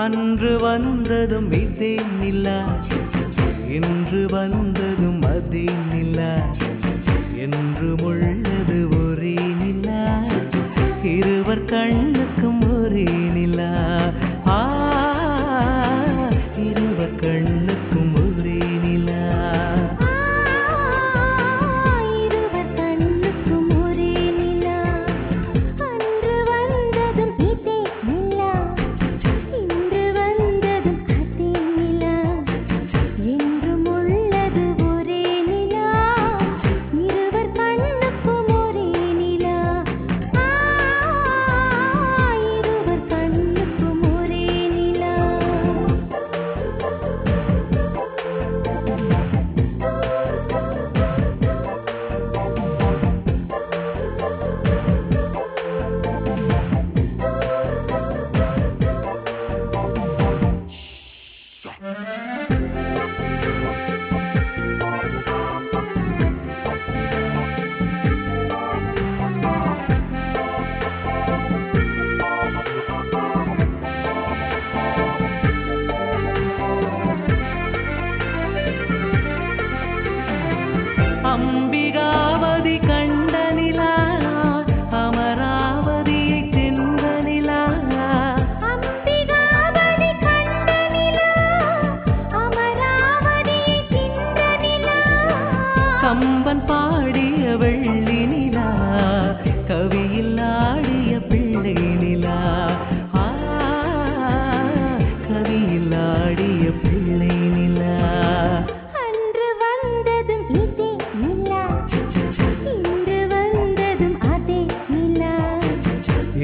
அன்று வந்ததும் இதே நிலா இன்று வந்ததும் அதே நிலா என்று உள்ளது ஒரே நிலா இருவர் கண்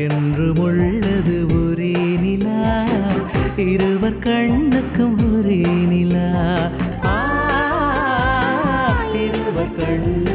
என்றும் உள்ளது ஒரே நிலா. இருவர் கண்ணுக்கும் ஒரே நிலா. இருவர் கண்ணு.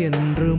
என்று